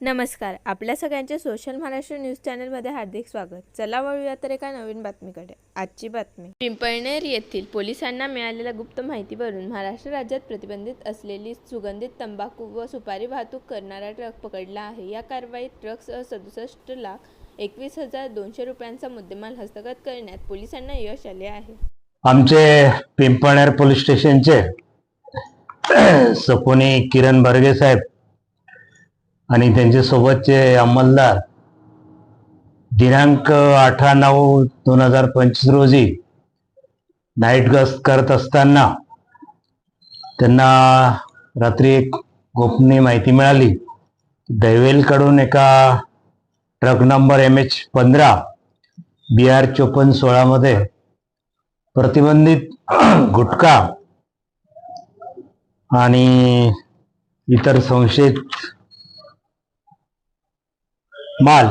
नमस्कार आपल्या सगळ्यांचे सोशल महाराष्ट्र न्यूज चॅनलमध्ये हार्दिक स्वागत. चला वळूया तर एका नवीन बातमीकडे. आजची बातमी. पिंपळनेर येथील पोलिसांना मिळालेल्या गुप्त माहितीवरून महाराष्ट्र राज्यात प्रतिबंधित असलेली सुगंधित तंबाखू व सुपारी वाहतूक करणारा ट्रक पकडला आहे. या कारवाईत ट्रकसह सदुसष्ट लाख एकवीस हजार दोनशे रुपयांचा मुद्देमाल हस्तगत करण्यात पोलिसांना यश आले आहे. आमचे पिंपळनेर पोलीस स्टेशनचे सपोनी किरण बर्गे साहेब आणि त्यांच्या सोबतचे अंमलदार दिनांक अठरा नऊ दोन हजार पंचवीस रोजी नाईट गस्त करत असताना त्यांना रात्री एक गोपनीय माहिती मिळाली. दैवेलकडून एका ट्रक नंबर एम एच पंधरा बी आर चोपन्न सोळामध्ये प्रतिबंधित गुटखा आणि इतर संशयित माल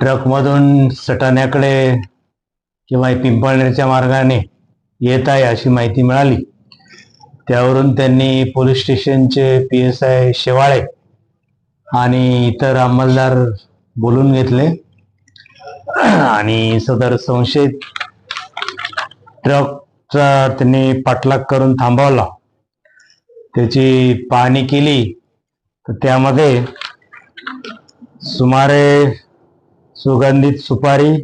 ट्रकमधून सटाण्याकडे किंवा पिंपळनेरच्या मार्गाने येत आहे अशी माहिती मिळाली. त्यावरून त्यांनी पोलीस स्टेशनचे पी एस आय शेवाळे आणि इतर अंमलदार बोलून घेतले. आणि सदर संशयित ट्रकचा त्यांनी पाठलाग करून थांबवला. त्याची पाहणी केली. तर त्यामध्ये सुमारे सुगंधित सुपारी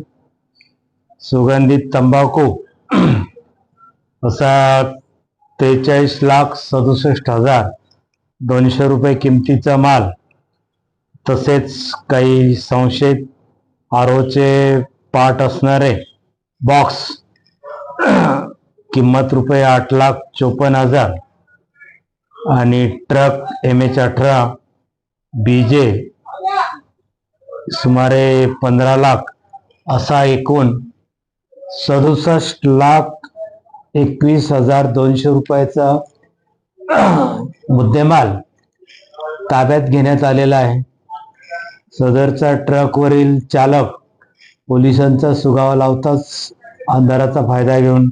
सुगंधित तंबाखू असा त्रेचाळीस लाख सदुसष्ट हजार दोनशे रुपये किमतीचा माल. तसेच काही संशयित आरोचे पाठ असणारे बॉक्स किंमत रुपये आठ लाख चोपन्न हजार. आणि ट्रक एम एच अठरा बी जे सुमारे पंधरा लाख असा एकूण सदुसष्ट लाख एकवीस हजार दोनशे रुपयाचा मुद्देमाल ताब्यात घेण्यात आलेला आहे. सदरचा ट्रकवरील चालक पोलिसांचा सुगावा लावताच अंधाराचा फायदा घेऊन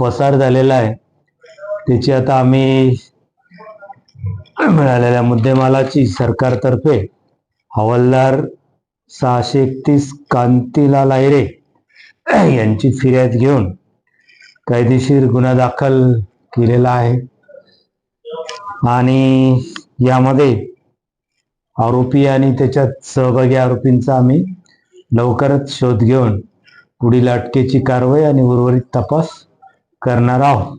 पसार झालेला आहे. त्याची आता आम्ही मिळालेल्या मुद्देमालाची सरकारतर्फे हवालदार सहाशे एकतीस कांतीलाल आयरे यांची फिर्याद घेऊन कायदेशीर गुन्हा दाखल केलेला आहे. आणि यामध्ये आरोपी आणि त्याच्यात सहभागी आरोपींचा आम्ही लवकरच शोध घेऊन पुढील अटकेची कारवाई आणि उर्वरित तपास करणार आहोत.